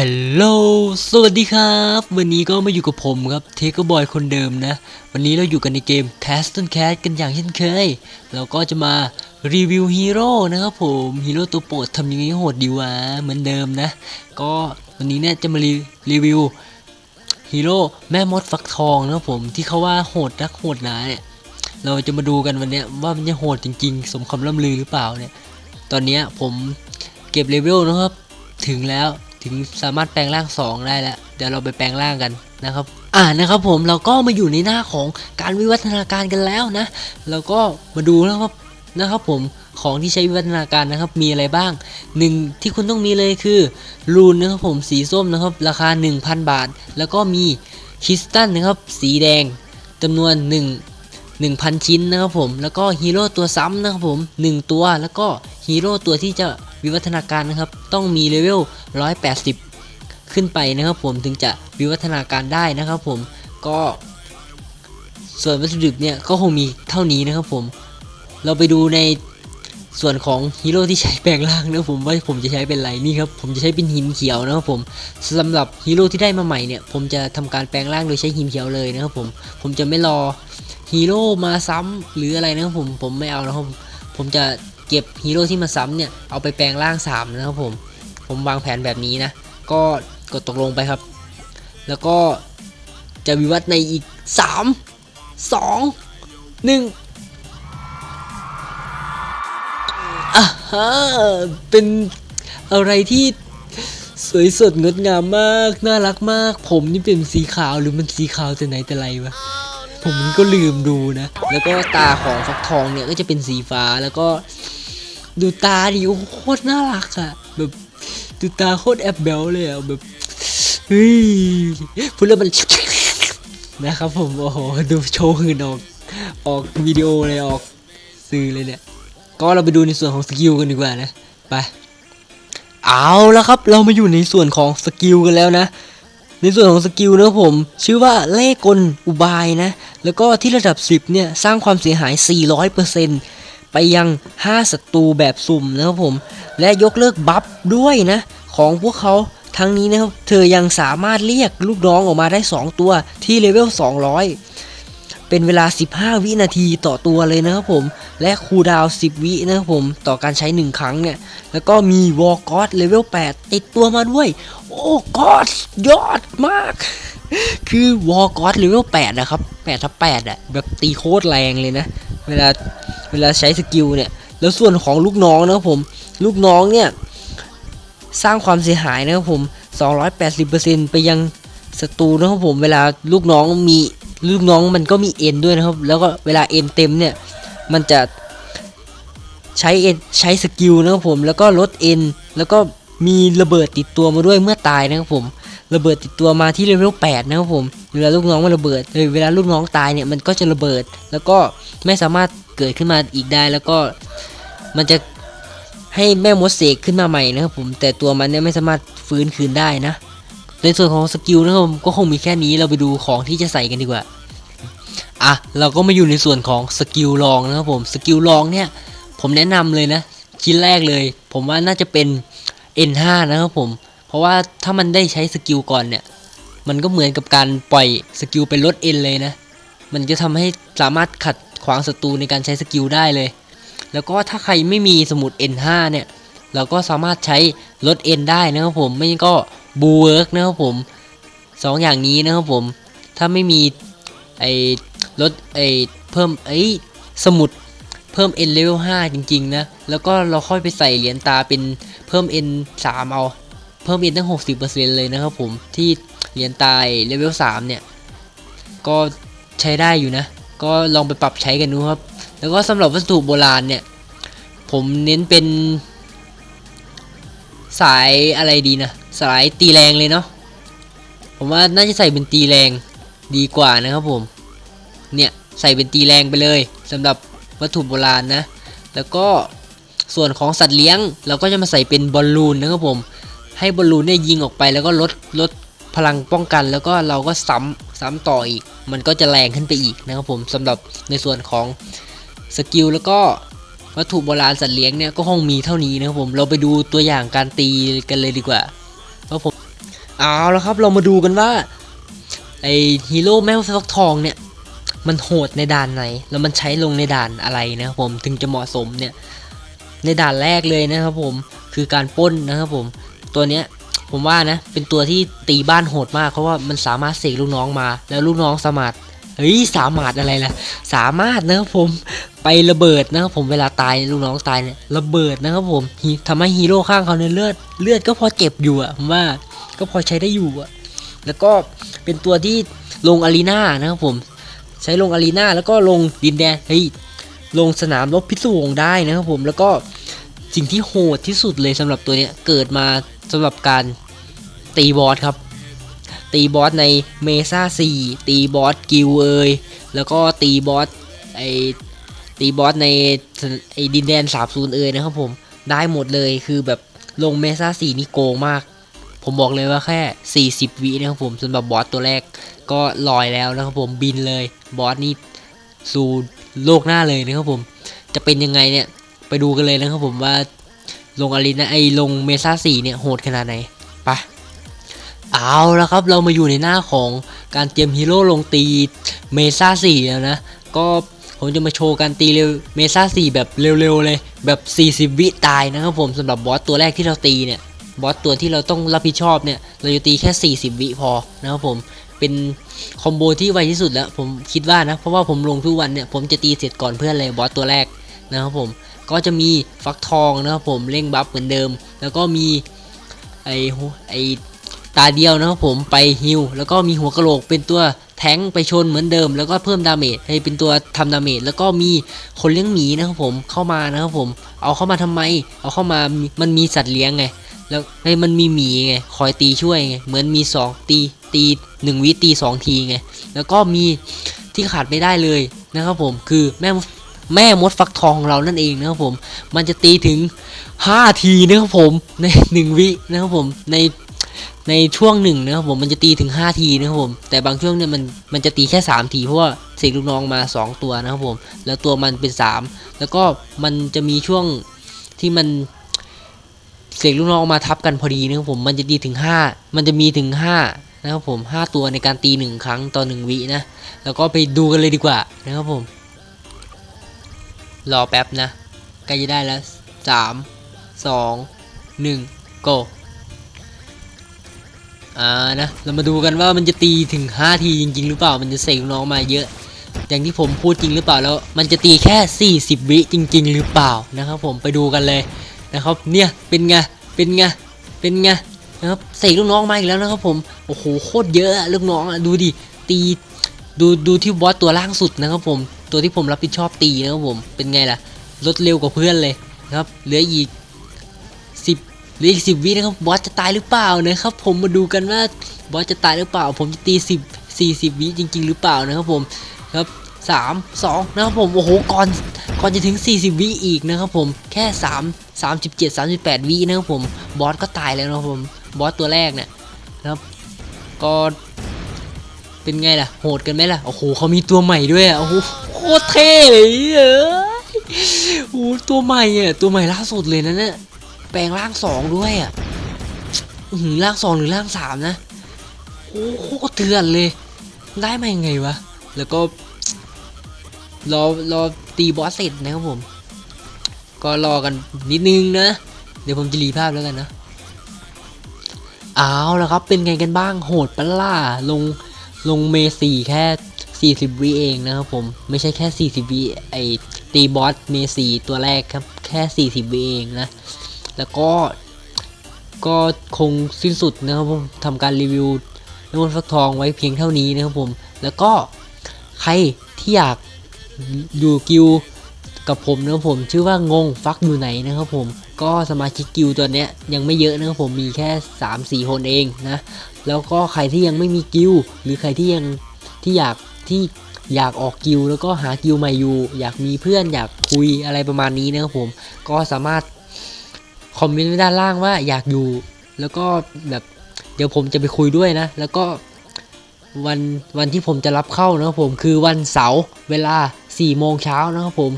ฮัลโหล สวัสดีครับ วันนี้ก็มาอยู่กับผมครับเทคบอยคนเดิมนะ วันนี้เราอยู่กันในเกม Castle Cat กันอย่างเช่นเคย เราก็จะมารีวิวฮีโร่นะครับผมฮีโร่ตัวโปรดทำยังไงโหดดีวะ เหมือนเดิมนะ ก็วันนี้เนี่ยจะมารีรีวิวฮีโร่แม่มดฟักทองนะครับผมที่เขาว่าโหดนักโหดหนาเนี่ย เราจะมาดูกันวันนี้ว่ามันจะโหดจริง ๆ สมคำล่ำลือหรือเปล่าเนี่ย ตอนนี้ผมเก็บเลเวลนะครับ ถึงแล้ว ถึงสามารถแปลงร่าง 2 ได้แล้ว เดี๋ยวเราไปแปลงร่างกันนะครับ อ่านะครับผมเราก็มาอยู่ในหน้าของการวิวัฒนาการกันแล้วนะเราก็มาดูนะครับนะครับผมของที่ใช้วิวัฒนาการนะครับมีอะไรบ้างหนึ่งที่คุณต้องมีเลยคือรูนนะครับผมสีส้มนะครับ ราคา 1,000 บาท แล้วก็มีคริสตัลนะครับสีแดงจำนวน 1 1,000 ชิ้นนะครับผมแล้วก็ฮีโร่ตัวซ้ำนะครับผม 1 ตัวแล้วก็ฮีโร่ตัวที่จะ วิวัฒนาการนะครับ ต้องมีเลเวล 180 ขึ้นไปนะครับผมถึงจะวิวัฒนาการได้นะครับผมก็ส่วนวัตถุเนี่ยก็คงมีเท่านี้นะครับผม เราไปดูในส่วนของฮีโร่ที่ใช้แปลงร่างนะครับผมว่าผมจะใช้เป็นอะไรนี่ครับผมจะใช้เป็นหินเขียวนะครับผมสำหรับฮีโร่ที่ได้มาใหม่เนี่ยผมจะทำการแปลงร่างโดยใช้หินเขียวเลยนะครับผมผมจะไม่รอฮีโร่มาซ้ำหรืออะไรนะครับผมผมไม่เอานะครับผมผมจะ เก็บฮีโร่ที่มาซ้ำเนี่ย เอาไปแปลงร่างสามนะครับผม ผมวางแผนแบบนี้นะ ก็กดตกลงไปครับ แล้วก็จะวิวัฒน์ในอีกสามสองหนึ่งอะฮะเป็นอะไรที่สวยสดงดงามมาก น่ารักมาก ผมนี่เป็นสีขาวหรือมันสีขาวแต่ไหนแต่ไรวะ ผมก็ลืมดูนะ แล้วก็ตาของฟักทองเนี่ยก็จะเป็นสีฟ้าแล้วก็ ดูตาดิโอ้โคตรน่ารักอะแบบดูตาโคตรแอบเบลเลยอะแบบเฮ้ยพูดแล้วมันนะครับผมโอ้โหดูโชว์หืนออกออกวิดีโอเลยออกสื่อเลยเนี่ยก็เราไปดูในส่วนของสกิลกันดีกว่านะไปเอาแล้วครับเรามาอยู่ในส่วนของสกิลกันแล้วนะ ในส่วนของสกิลนะผม ชื่อว่าเล่กลอุบายนะ แล้วก็ที่ระดับ 10เนี่ยสร้างความเสียหาย 400% ไปยัง 5 ศัตรูแบบสุ่มนะครับผม และยกเลิกบัฟด้วยนะ ของพวกเขาทั้งนี้นะครับ เธอยังสามารถเรียกลูกน้องออกมาได้ 2 ตัวที่เลเวล 200 เป็นเวลา 15 วินาทีต่อตัวเลยนะครับผม และคูดาว 10 วินะครับผมต่อการใช้ 1 ครั้งเนี่ย แล้วก็มีวอลกอสเลเวล 8 ติดตัวมาด้วย โอ้กอดยอดมาก คือวอลกอสเลเวล 8 นะครับ8ทับ8อะแบบตีโคตรแรงเลยนะ เวลาเวลาใช้สกิลเนี่ย แล้วส่วนของลูกน้องนะครับผม ลูกน้องเนี่ย สร้างความเสียหายนะครับผม 280%ไปยังศัตรูนะครับผม เวลาลูกน้องมีลูกน้องมันก็มีเอ็นด้วยนะครับ แล้วก็เวลาเอ็นเต็มเนี่ย มันจะใช้เอ็นใช้สกิลนะครับผม แล้วก็ลดเอ็น แล้วก็มีระเบิดติดตัวมาด้วยเมื่อตายนะครับผม ระเบิดติดตัวมาที่เลเวล8นะครับผมเวลาลูกน้องมันระเบิดเออเวลาลูกน้องตายเนี่ยมันก็จะระเบิด แล้วก็ไม่สามารถเกิดขึ้นมาอีกได้แล้วก็มันจะให้แม่มดเสกขึ้นมาใหม่นะครับผมแต่ตัวมันเนี่ยไม่สามารถฟื้นคืนได้นะ ในส่วนของสกิลนะครับผมก็คงมีแค่นี้เราไปดูของที่จะใส่กันดีกว่าอะเราก็มาอยู่ในส่วนของสกิลลองนะครับผมสกิลลองเนี่ยผมแนะนำเลยนะชิ้นแรกเลย ผมว่าน่าจะเป็น N5 นะครับผม ราะว่าถ้ามันได้ใช้สกิลก่อนเนี่ย มันก็เหมือนกับการปล่อยสกิลเป็นลด N เลยนะ มันจะทำให้สามารถขัดขวางศัตรูในการใช้สกิลได้เลย แล้วก็ถ้าใครไม่มีสมุด N5 เนี่ย เราก็สามารถใช้ลด N ได้นะครับผม ไม่งั้นก็บูเวิร์กนะครับผมสองอย่างนี้นะครับผม ถ้าไม่มีไอ้ลดไอ้เพิ่มไอ้สมุดเพิ่ม N level 5 จริง ๆ นะ แล้วก็เราค่อยไปใส่เหรียญตาเป็นเพิ่ม N 3 เอา เพิ่ม N ตั้ง 60%เลยนะครับผมที่เหรียญตายเลเวล3เนี่ย ก็ใช้ได้อยู่นะ ก็ลองไปปรับใช้กันดูครับ แล้วก็สำหรับวัสดุโบราณเนี่ย ผมเน้นเป็น สายอะไรดีนะ สายตีแรงเลยเนาะผมว่าน่าจะใส่เป็นตีแรงดีกว่านะครับผม เนี่ยใส่เป็นตีแรงไปเลยสำหรับวัตถุโบราณนะ แล้วก็ส่วนของสัตว์เลี้ยง เราก็จะมาใส่เป็นบอลลูนนะครับผม ให้บอลลูนเนี่ยยิงออกไปแล้วก็ลดลดพลังป้องกัน แล้วก็เราก็ซ้ำซ้ำต่ออีก มันก็จะแรงขึ้นไปอีกนะครับผมสำหรับในส่วนของสกิลแล้วก็วัตถุโบราณสัตว์เลี้ยงเนี่ยก็คงมีเท่านี้นะครับผมเราไปดูตัวอย่างการตีกันเลยดีกว่าว่าผมเอาแล้วครับเรามาดูกันว่าไอฮีโร่แม่ฟักทองเนี่ยมันโหดในด่านไหน แล้วมันใช้ลงในด่านอะไรนะครับผมถึงจะเหมาะสมเนี่ยในด่านแรกเลยนะครับผมคือการป้นนะครับผม ตัวเนี้ยผมว่านะ เป็นตัวที่ตีบ้านโหดมากเพราะว่ามันสามารถเสกลูกน้องมา แล้วลูกน้องสามารถเฮ้ยสามารถอะไรล่ะ สามารถนะครับผมไประเบิดนะครับผมเวลาตายลูกน้องตายเนี่ยระเบิดนะครับผมฮีทำให้ฮีโร่ข้างเขาเนี่ยเลือดเลือดก็พอเจ็บอยู่อะผมว่าก็พอใช้ได้อยู่อะแล้วก็เป็นตัวที่ลงอารีนานะครับผม ใช้ลงอารีนาแล้วก็ลงดินแดนเฮ้ยลงสนามรบพิศวงได้นะครับผมแล้วก็สิ่งที่โหดที่สุดเลยสำหรับตัวเนี้ยเกิดมา สำหรับการตีบอสครับ ตีบอสในเมซ่า4ตีบอสกิลเอยแล้วก็ตีบอสไอตีบอสในไอดินแดน30เอยนะครับผมได้หมดเลยคือแบบลงเมซ่า4นี่โกงมาก ผมบอกเลยว่าแค่ 40 วินะครับผมสำหรับบอสตัวแรกก็ลอยแล้วนะครับผมบินเลยบอสนี่สู่โลกหน้าเลยนะครับผม จะเป็นยังไงเนี่ยไปดูกันเลยนะครับผมว่า ลงอารีนาไอลงเมซ่าสี่เนี่ยโหดขนาดไหนไปะเอาแล้วครับเรามาอยู่ในหน้าของการเตรียมฮีโร่ลงตีเมซ่าสี่แล้วนะ ก็ผมจะมาโชว์การตีเร็วเมซ่าสี่แบบเร็วๆเลยแบบ 40 วิตายนะครับผมสำหรับบอสตัวแรกที่เราตีเนี่ยบอสตัวที่เราต้องรับผิดชอบเนี่ย เราจะตีแค่ 40 วิพอนะครับผมเป็นคอมโบที่ไวที่สุดแล้ว ผมคิดว่านะ เพราะว่าผมลงทุกวันเนี่ย ผมจะตีเสร็จก่อนเพื่อนเลยบอสตัวแรกนะครับผม ก็จะมีฟักทองนะครับผมเร่งบัฟเหมือนเดิม แล้วก็มีไอหัวไอตาเดียวนะครับผมไปฮิลแล้วก็มีหัวกะโหลกเป็นตัวแทงไปชนเหมือนเดิม แล้วก็เพิ่มดาเมจให้เป็นตัวทำดาเมจแล้วก็มีคนเลี้ยงหมีนะครับผมเข้ามานะครับผม เอาเข้ามาทำไม เอาเข้ามามันมีสัตว์เลี้ยงไง แล้วไอ้มันมีหมีไงคอยตีช่วยไงเหมือนมีสองตีตีหนึ่งวิตีสองทีไงแล้วก็มีที่ขาดไม่ได้เลยนะครับผมคือแม่ แม่มดฟักทองของเรานั่นเองนะครับผม มันจะตีถึง 5 ทีนะครับผมใน1วินะครับผมในในช่วงหนึ่งนะครับผมมันจะตีถึง 5 ทีนะครับผมแต่บางช่วงเนี่ยมันมันจะตีแค่ 3 ทีเพราะว่าเสกลูกน้องมา 2 ตัวนะครับผมแล้วตัวมันเป็น 3 แล้วก็มันจะมีช่วงที่มันเสกลูกน้องมาทับกันพอดีนะครับผมมันจะดีถึง 5 มันจะมีถึง 5 นะครับผม 5 ตัวในการตี 1 ครั้งต่อ 1 วินะ แล้วก็ไปดูกันเลยดีกว่านะครับผม รอแป๊บนะใกล้จะได้แล้ว3 2 1 go อ่านะ เรามาดูกันว่ามันจะตีถึง 5 ทีจริง ๆ หรือเปล่า มันจะเสกลูกน้องมาเยอะ อย่างที่ผมพูดจริงหรือเปล่าแล้ว มันจะตีแค่ 40 วิจริง ๆ หรือเปล่านะครับผมไปดูกันเลยนะครับ เนี่ยเป็นไงเป็นไงเป็นไงนะครับเสกลูกน้องมาอีกแล้วนะครับผมโอ้โหโคตรเยอะอะลูกน้องอะดูดิตีดูดูที่บอสตัวล่างสุดนะครับผม ตัวที่ผมรับผิดชอบตีนะครับผมเป็นไงล่ะลดเร็วกว่าเพื่อนเลยนะครับเหลืออีกสิบเหลืออีกสิบวินะครับบอสจะตายหรือเปล่านะครับ ผมมาดูกันว่าบอสจะตายหรือเปล่า ผมจะตีสิบสี่สิบวิจริง ๆ หรือเปล่านะครับผมครับสามสองนะครับผมโอ้โหก่อนก่อนจะถึง 40 วิอีกนะครับผมแค่ 3 37 38 วินะครับผมบอสก็ตายแล้วนะครับผมบอสตัวแรกเนี่ยนะครับก็เป็นไงล่ะโหดกันไหมล่ะโอ้โหเขามีตัวใหม่ด้วยอะโอ้โห ตรเท่เลยเอ้ยโอ้ตัวใหม่อะตัวใหม่ล่าสุดเลยนะเนี่ยแปลงร่างสองด้วยอะหือร่างสองหรือร่างสามนะโอ้โหโคตรเถื่อนเลย ได้มายังไงวะ แล้วก็รอรอตีบอสเสร็จนะครับผม ก็รอกันนิดนึงนะ เดี๋ยวผมจะรีภาพแล้วกันนะเอาแล้วครับเป็นไงกันบ้างโหดปะล่าลงลงเมสี่แค่ 40วิเองนะครับผมไม่ใช่แค่ 40วิไอตีบอสเมสี่ตัวแรกครับแค่ 40วิเองนะ แล้วก็ก็คงสิ้นสุดนะครับผมทำการรีวิวน้ำมันฟักทองไว้เพียงเท่านี้นะครับผม แล้วก็ใครที่อยากอยู่กิลกับผมนะครับผมชื่อว่างงฟักอยู่ไหนนะครับผมก็สมาชิกกิลตัวเนี้ยยังไม่เยอะนะครับผมมีแค่ 3-4 คนเองนะ แล้วก็ใครที่ยังไม่มีกิลหรือใครที่ยังที่อยาก ที่อยากออกกิลแล้วก็หากิลใหม่อยู่ อยากมีเพื่อนอยากคุยอะไรประมาณนี้นะครับผม ก็สามารถคอมเมนต์ไว้ด้านล่างว่าอยากอยู่ แล้วก็แบบเดี๋ยวผมจะไปคุยด้วยนะ แล้วก็วันวันที่ผมจะรับเข้านะครับผมคือวันเสาร์เวลา4โมงเช้านะครับผม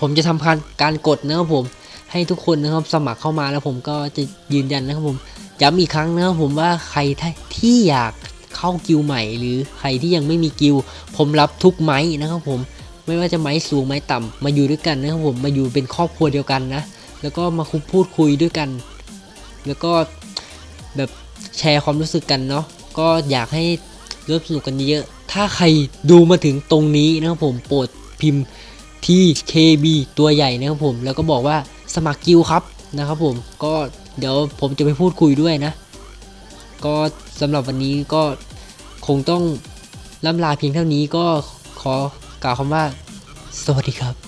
ผมจะทำการการกดนะครับผมให้ทุกคนนะครับสมัครเข้ามาแล้วผมก็จะยืนยันนะครับผมย้ำอีกครั้งนะครับผมว่าใครที่อยาก เข้ากิวใหม่ หรือใครที่ยังไม่มีกิว ผมรับทุกไม้นะครับผมไม่ว่าจะไม้สูงไม้ต่ำมาอยู่ด้วยกันนะครับผมมาอยู่เป็นครอบครัวเดียวกันนะ แล้วก็มาคุยพูดคุยด้วยกัน แล้วก็แบบแชร์ความรู้สึกกันเนาะก็อยากให้ร่วมสนุกกันเยอะถ้าใครดูมาถึงตรงนี้นะครับผมโปรดพิมพ์ TKB ตัวใหญ่นะครับผมแล้วก็บอกว่าสมัครกิวครับนะครับผมก็เดี๋ยวผมจะไปพูดคุยด้วยนะ ก็สำหรับวันนี้ก็ คงต้องล่ำลาเพียงเท่านี้ก็ขอกล่าวคำว่า สวัสดีครับ